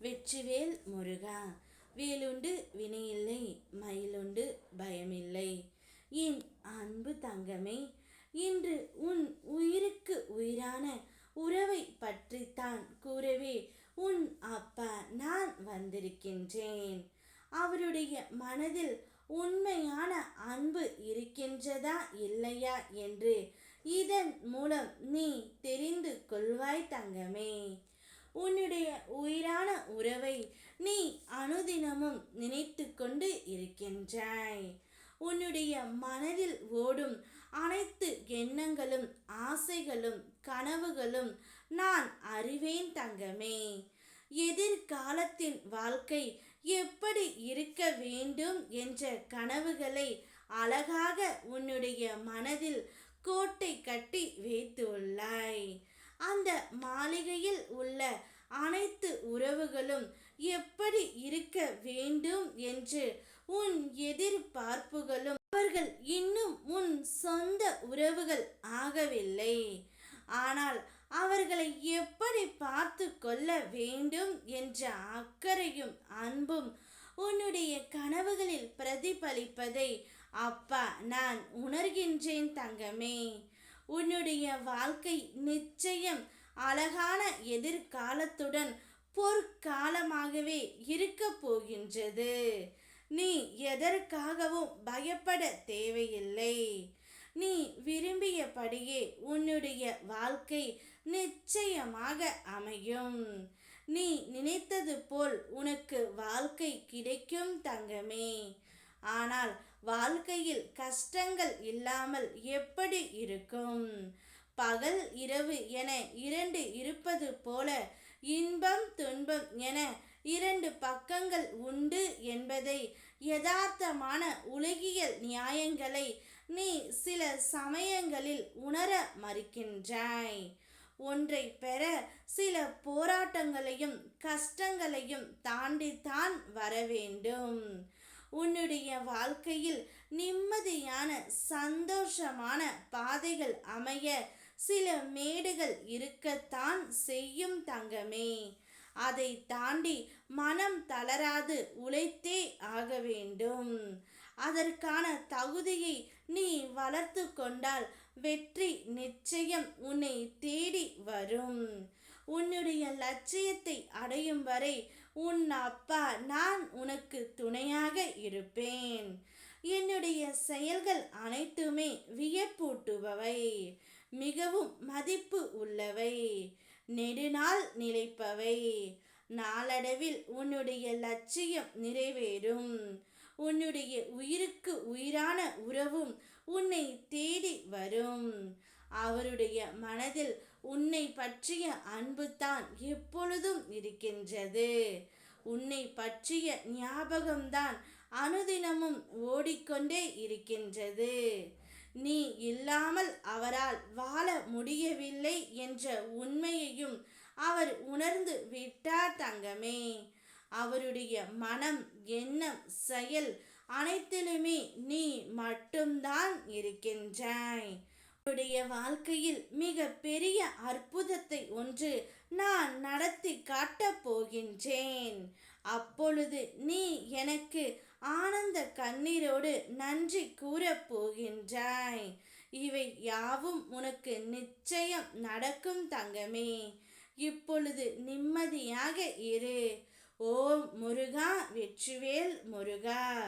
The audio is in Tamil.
வெற்றிவேல் முருகா. வேலுண்டு வினையில்லை மயிலுண்டு பயமில்லை. என் அன்பு தங்கமே இன்று உன் உயிருக்கு உயிரான உறவை பற்றித்தான் கூறவே உன் அப்பா நான் வந்திருக்கின்றேன். அவருடைய மனதில் உண்மையான அன்பு இருக்கின்றதா இல்லையா என்று இதன் மூலம் நீ தெரிந்து கொள்வாய் தங்கமே. உன்னுடைய உயிர் உறவை நீ அனுதினமும் நினைத்து கொண்டு இருக்கின்றாய் உன்னுடைய மனதில் ஓடும். அனைத்து எண்ணங்களும் ஆசைகளும் கனவுகளும் நான் அறிவேன் தங்கமே. எதிர்காலத்தின் வாழ்க்கை எப்படி இருக்க வேண்டும் என்ற கனவுகளை அழகாக உன்னுடைய மனதில் கோட்டை கட்டி வைத்துள்ளாய். அந்த மாளிகையில் உள்ள அனைத்து உறவுகளும் எப்படி இருக்க வேண்டும் என்று உன் எதிர்பார்ப்புகளும் அவர்கள் இன்னும் உன் சொந்த உறவுகள் ஆகவில்லை. ஆனால் அவர்களை எப்படி பார்த்து கொள்ள வேண்டும் என்ற அக்கறையும் அன்பும் உன்னுடைய கனவுகளில் பிரதிபலிப்பதை அப்பா நான் உணர்கின்றேன் தங்கமே. உன்னுடைய வாழ்க்கை நிச்சயம் அழகான எதிர்காலத்துடன் பொற்காலமாகவே இருக்க போகின்றது. நீ எதற்காகவும் பயப்பட தேவையில்லை. நீ விரும்பியபடியே உன்னுடைய வாழ்க்கை நிச்சயமாக அமையும். நீ நினைத்தது போல் உனக்கு வாழ்க்கை கிடைக்கும் தங்கமே. ஆனால் வாழ்க்கையில் கஷ்டங்கள் இல்லாமல் எப்படி இருக்கும்? பகல் இரவு என இரண்டு இருப்பது போல இன்பம் துன்பம் என இரண்டு பக்கங்கள் உண்டு என்பதை யதார்த்தமான உலகியல் நியாயங்களை நீ சில சமயங்களில் உணர மறுக்கின்றாய். ஒன்றை பெற சில போராட்டங்களையும் கஷ்டங்களையும் தாண்டித்தான் வர வேண்டும். உன்னுடைய வாழ்க்கையில் நிம்மதியான சந்தோஷமான பாதைகள் அமைய சில மேடுகள் இருக்கத்தான் செய்யும் தங்கமே. அதை தாண்டி மனம் தளராது உழைத்தே ஆக வேண்டும். அதற்கான தகுதியை நீ வளர்த்து கொண்டால் வெற்றி நிச்சயம் உன்னை தேடி வரும். உன்னுடைய லட்சியத்தை அடையும் வரை உன் அப்பா நான் உனக்கு துணையாக இருப்பேன். என்னுடைய செயல்கள் அனைத்துமே வியப்பூட்டுபவை மிகவும் மதிப்பு உள்ளவை. நெடுநாள் நிலைப்பவை. நாளடைவில் உன்னுடைய லட்சியம் நிறைவேறும். உன்னுடைய உயிருக்கு உயிரான உறவும் உன்னை தேடி வரும். அவருடைய மனதில் உன்னை பற்றிய அன்பு தான் எப்பொழுதும் இருக்கின்றது. உன்னை பற்றிய ஞாபகம்தான் அனுதினமும் ஓடிக்கொண்டே இருக்கின்றது. நீ இல்லாமல் அவரால் வாழ முடியவில்லை என்ற உண்மையையும் அவர் உணர்ந்து விட்டார் தங்கமே. அவருடைய மனம் எண்ணம் செயல் அனைத்திலுமே நீ மட்டும்தான் இருக்கின்றாய். உன்னுடைய வாழ்க்கையில் மிக பெரிய அற்புதத்தை ஒன்று நான் நடத்தி காட்டப் போகின்றேன். அப்பொழுது நீ எனக்கு ஆனந்த கண்ணீரோடு நன்றி கூறப் போகின்றாய். இவை யாவும் உனக்கு நிச்சயம் நடக்கும் தங்கமே. இப்பொழுது நிம்மதியாக இரு. ஓம் முருகா வெற்றிவேல் முருகா.